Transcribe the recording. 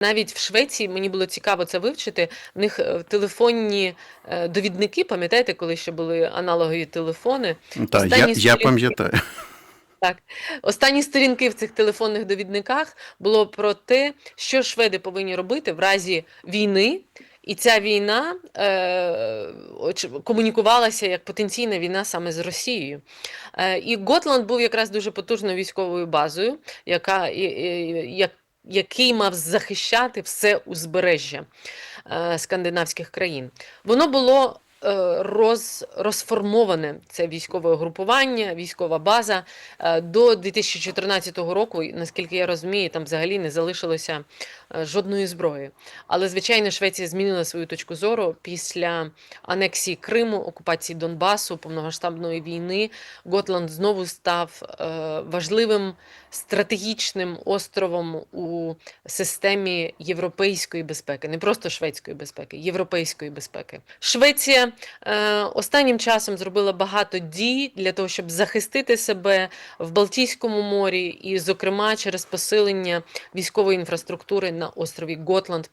Навіть в Швеції мені було цікаво це вивчити. В них е, телефонні е, довідники, пам'ятаєте, коли ще були аналогові телефони? Так, я, Останні я пам'ятаю. Так, останні сторінки в цих телефонних довідниках було про те, що шведи повинні робити в разі війни. І ця війна е, комунікувалася як потенційна війна саме з Росією. Е, і Готланд був якраз дуже потужною військовою базою, яка, і- і- як, який мав захищати все узбережжя е, скандинавських країн. Воно було роз, розформоване, це військове угрупування, військова база. Е, До 2014 року, наскільки я розумію, там взагалі не залишилося е, жодної зброї. Але, звичайно, Швеція змінила свою точку зору після анексії Криму, окупації Донбасу, повномасштабної війни. Готланд знову став е, важливим стратегічним островом у системі європейської безпеки, не просто шведської безпеки, європейської безпеки. Швеція е, останнім часом зробила багато дій для того, щоб захистити себе в Балтійському морі, і, зокрема, через посилення військової інфраструктури на острові Готланд